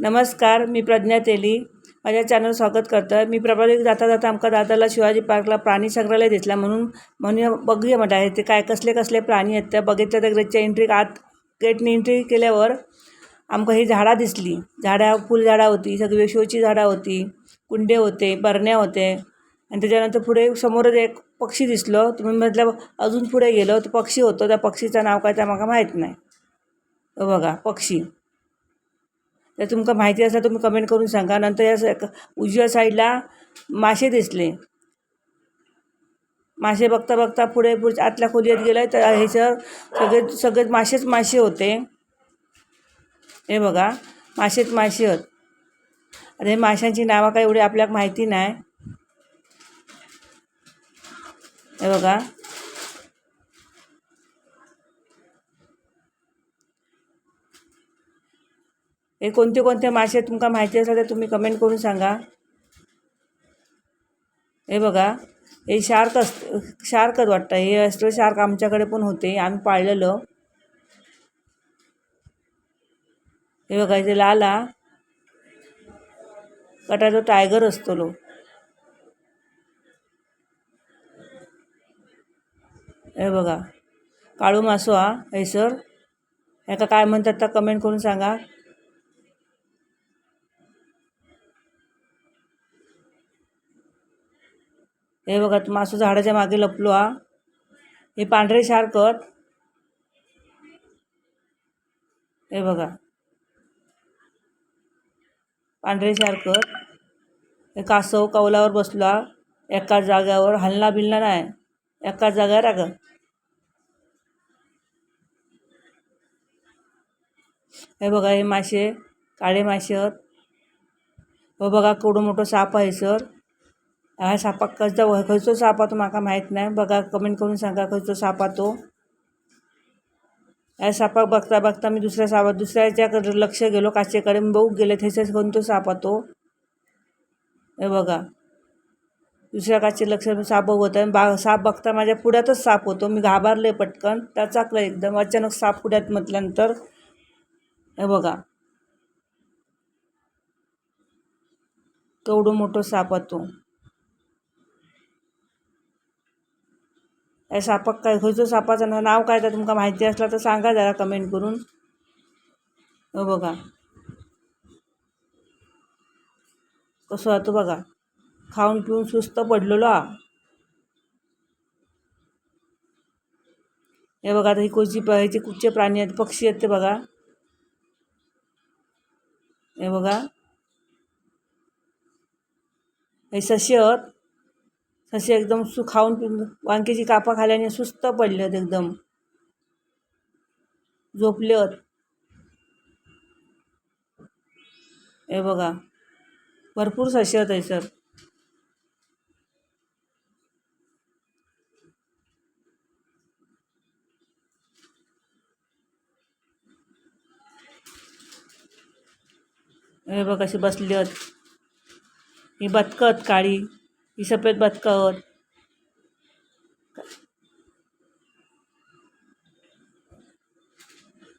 नमस्कार मी प्रज्ञा तेली. माझ्या चॅनल स्वागत करतं मी प्रभावी जाता जाता आमका दादरला शिवाजी पार्कला प्राणी संग्रहालय दिसला. म्हणून म्हणून बघूया म्हटलं ते काय कसले कसले प्राणी आहेत त्या बघितल्या त्या गेटच्या एंट्री आत गेटनी एंट्री केल्यावर आमका ही झाडा दिसली. झाडा फुलझाडा होती सगळी शोची झाडा होती कुंडे होते बरण्या होते आणि त्याच्यानंतर पुढे समोरच एक पक्षी दिसलो. तुम्ही म्हटलं अजून पुढे गेलो तर पक्षी होतो. त्या पक्षीचं नाव काय त्या मला माहीत नाही. बघा पक्षी. तर तुमका माहिती असला तुम्ही कमेंट करून सांगा. नंतर या उजव्या साईडला मासे दिसले. मासे बघता बघता पुढे पुढे आतल्या खोलीत गेलं तर ह्याच्यावर सगळे सगळे मासेच मासे होते. हे बघा मासेच मासे होत. आता हे माशांची नावं काय एवढी आपल्याला माहिती नाही. हे बघा. हे कोणते कोणते मासे तुमका माहिती असेल तर तुम्ही कमेंट करून सांगा. हे बघा हे शार्क अस शार्कच वाटतं. हे असलं शार्क आमच्याकडे पण होते आम्ही पाळलेलं. हे बघा इथे लाला कटा जो टायगर असतो लो हे बघा काळू मासो हा हैसर ह्याका काय म्हणतात तर कमेंट करून सांगा. हे बघा तो मासू झाडाच्या मागे लपलो हा. हे पांढरे शार्कत. हे बघा. पांढरे शार्कत. हे कासव कौलावर बसला एका जाग्यावर हलना बिलना नाही. एका जाग्यावर अगं हे बघा हे मासे काळे मासे आहेत. हो बघा केवढं मोठं साप आहे सर. ह्या सापाक कसं खंयचो साप हा तो म्हाका माहीत नाही. बघा कमेंट करून सांगा खंयचो साप हा तो. ह्या सापाक बघता बघता मी दुसऱ्या सापात दुसऱ्याच्याकडे लक्ष गेलो काचेकडे मी बघू गेले थंयसर कोणतो साप हा तो. हे बघा. दुसऱ्या काचे लक्ष साप बघत आणि बा साप बघता माझ्या पुढ्यातच साप होतो. मी घाबरले पटकन. टाचाकलं एकदम अचानक साप पुढ्यात म्हटल्यानंतर हे बघा. केवढं मोठं साप होतो या सापाक काय खंयचो सापाचं ना- नाव काय तर तुमका माहिती असला तर सांगा जरा कमेंट करून. हो बघा. कसं होतो बघा. खाऊन पिऊन सुस्त पडलेलो हा. हे बघा आता ही कोणची ह्याचे कुठचे प्राणी आहेत पक्षी आहेत ते बघा. हे बघा. हे सशी आहेत. ससे एकदम सु खाऊन वांग्याची कापा खाल्याने सुस्त पडले आहेत एकदम. झोपले आहेत हे बघा. भरपूर ससे आहेत सर. हे बघ कशी बसली आहेत ही बदकत काळी. ही सफेद बदकं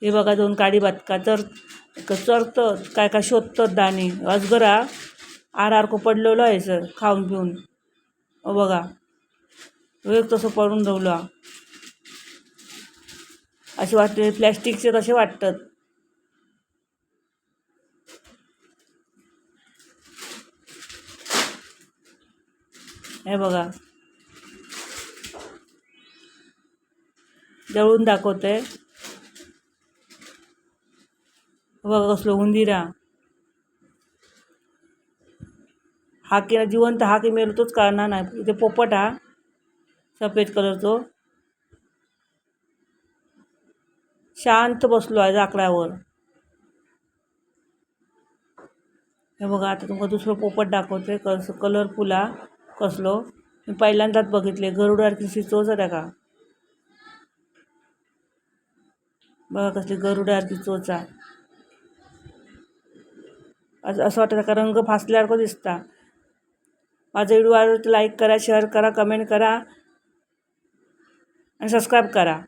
हे बघा दोन काळी बदका तर चरतात काय काय शोधतात दाणे. अजगरा आर आरको पडलेलो आहे सर खाऊन पिऊन. हो बघा वेग तसं पडून राहिलो. असे वाटते प्लॅस्टिकचे तसे वाटतात. हे बघा. जळून दाखवते बघा कसलो उंदिरा हा की जिवंत हा की मेलो तोच काढणार नाही. इथे पोपट हा सफेद कलरचो शांत बसलो आहे जाकड्यावर हे बघा आता तुमका दुसरं पोपट दाखवते कस कलरफुल हा. कसलो? मी पहिल्यांदाच बघितले. गरुडासारखी चोच आहे का? बघा कसली गरुडासारखी चोच आहे असं असं वाटतं का रंग फासल्यासारखं दिसता. माझा व्हिडिओ आवडला लाईक करा शेअर करा कमेंट करा आणि सबस्क्राईब करा.